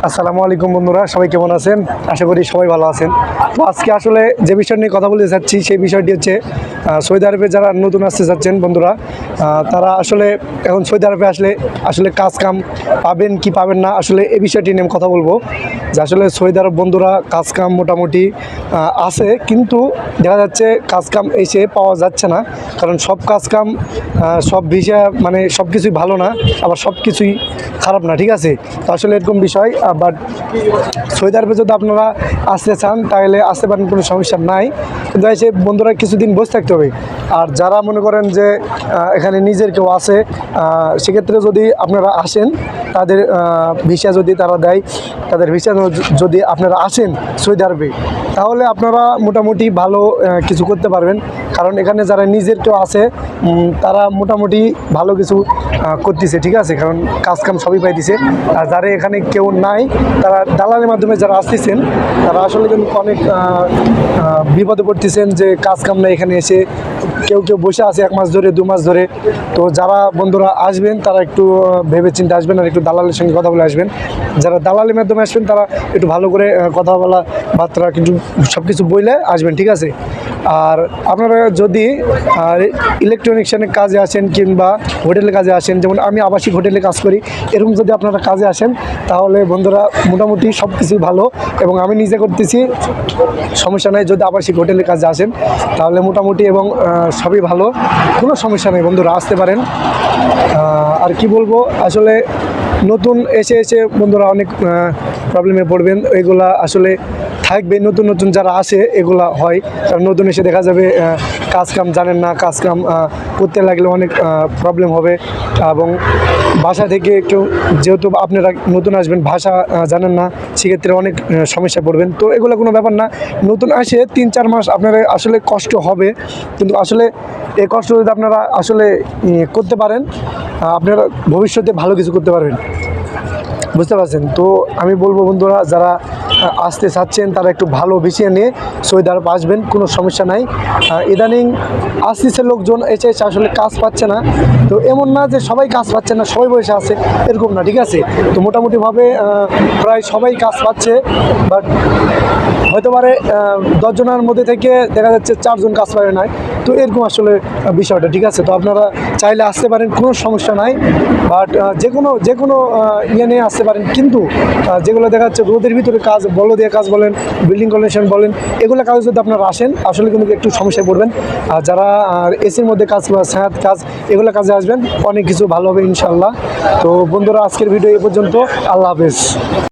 আসসালামু আলাইকুম বন্ধুরা, সবাই কেমন আছেন? আশা করি সবাই ভালো আছেন। তো আজকে আসলে যে বিষয় নিয়ে কথা বলতে চাচ্ছি সেই বিষয়টি হচ্ছে সৌদি আরবে যারা নতুন আসতে চাচ্ছেন বন্ধুরা তারা আসলে এখন সৌদি আরবে আসলে আসলে কাজ কাম পাবেন কি পাবেন না, আসলে এই বিষয়টি নিয়ে কথা বলব। যে আসলে সৌদি আরব বন্ধুরা কাজ কাম মোটামুটি আছে, কিন্তু দেখা যাচ্ছে কাজ কাম এসে পাওয়া যাচ্ছে না, কারণ সব কাজ কাম সব ভিসা মানে সব কিছুই ভালো না, আবার সব কিছুই খারাপ না, ঠিক আছে? তো আসলে এরকম বিষয় বাট সৌদি আরবে যদি আপনারা আসতে চান, তাহলে আসতে পারেন, কোনো সমস্যা নাই। কিন্তু এসে বন্ধুরা কিছুদিন বসে থাকতে হবে, আর যারা মনে করেন যে এখানে নিজের কেউ আছে সেক্ষেত্রে যদি আপনারা আসেন তাদের ভিসা যদি তারা দেয়, তাদের ভিসা যদি আপনারা আসেন সৌদি আরবে, তাহলে আপনারা মোটামুটি ভালো কিছু করতে পারবেন। কারণ এখানে যারা নিজের কেউ আছে তারা মোটামুটি ভালো কিছু করতেছে, ঠিক আছে? কারণ কাজ কাম সবই পাইতেছে। আর যারা এখানে কেউ নাই, তারা দালালের মাধ্যমে যারা আসতেছেন, তারা আসলে কিন্তু অনেক বিপদে পড়তেছেন যে কাজ কাম না এখানে এসে কেউ কেউ বসে আছে এক মাস ধরে, দু মাস ধরে। তো যারা বন্ধুরা আসবেন, তারা একটু ভেবে চিন্তে আসবেন আর একটু দালালের সঙ্গে কথা বলে আসবেন। যারা দালালের মাধ্যমে আসবেন, তারা একটু ভালো করে কথা বলা, বার্তা, কিন্তু সব কিছু বইলে আসবেন, ঠিক আছে? আর আপনারা যদি ইলেকট্রনিক্সের কাজে আসেন কিংবা হোটেলের কাজে আসেন, যেমন আমি আবাসিক হোটেলে কাজ করি, এরকম যদি আপনারা কাজে আসেন, তাহলে বন্ধুরা মোটামুটি সব কিছুই ভালো এবং আমি নিজে করতেছি, সমস্যা নেই, যদি আবাসিক হোটেলের কাজে আসেন, তাহলে মোটামুটি এবং সবই ভালো, কোনো সমস্যা নেই বন্ধুরা, আসতে পারেন। আর কি বলব, আসলে নতুন এসে এসে বন্ধুরা অনেক প্রবলেমে পড়বেন, এগুলা আসলে থাকবে, নতুন নতুন যারা আসে, এগুলা হয়। কারণ নতুন এসে দেখা যাবে কাজ কাম জানেন না কাজ কাম করতে লাগলে অনেক প্রবলেম হবে। এবং ভাষা থেকে কেউ, যেহেতু আপনারা নতুন আসবেন, ভাষা জানেন না, সেক্ষেত্রে অনেক সমস্যা পড়বেন। তো এগুলো কোনো ব্যাপার না। নতুন আসে, তিন, চার মাস আপনারা আসলে কষ্ট হবে। কিন্তু আসলে এই কষ্ট যদি আপনারা আসলে করতে পারেন আপনারা ভবিষ্যতে ভালো কিছু করতে পারবেন। বুঝতে পারছেন? তো আমি বলব বন্ধুরা, যারা আসতে চাচ্ছেন, তারা একটু ভালো বেছিয়ে নিয়ে সৌদি আরব আসবেন, কোনো সমস্যা নাই। ইদানিং আসতেছে লোকজন, এসে এসে আসলে কাজ পাচ্ছে না। তো এমন না যে সবাই কাজ পাচ্ছে না, সবাই বয়সে আছে, এরকম না, ঠিক আছে? তো মোটামুটিভাবে প্রায় সবাই কাজ পাচ্ছে বাট হতে পারে দশজনের মধ্যে থেকে দেখা যাচ্ছে চারজন কাজ পাবে নাই। তো এরকম আসলে বিষয়টা, ঠিক আছে? তো আপনারা চাইলে আসতে পারেন, কোনো সমস্যা নাই। বাট যে কোনো যে কোনো ইয়ে নিয়ে আসতে পারেন, কিন্তু যেগুলো দেখা যাচ্ছে রোদের ভিতরে কাজ বলো দিয়ে কাজ বলেন বিল্ডিং কন্ডিশন বলেন, এগুলো কাজ যদি আপনারা আসেন, আসলে কিন্তু একটু সমস্যায় পড়বেন। আর যারা এসির মধ্যে কাজ বা কাজ, এগুলো কাজে আসবেন, অনেক কিছু ভালো হবে ইনশাল্লাহ তো বন্ধুরা, আজকের ভিডিও এ পর্যন্ত, আল্লাহ হাফেজ।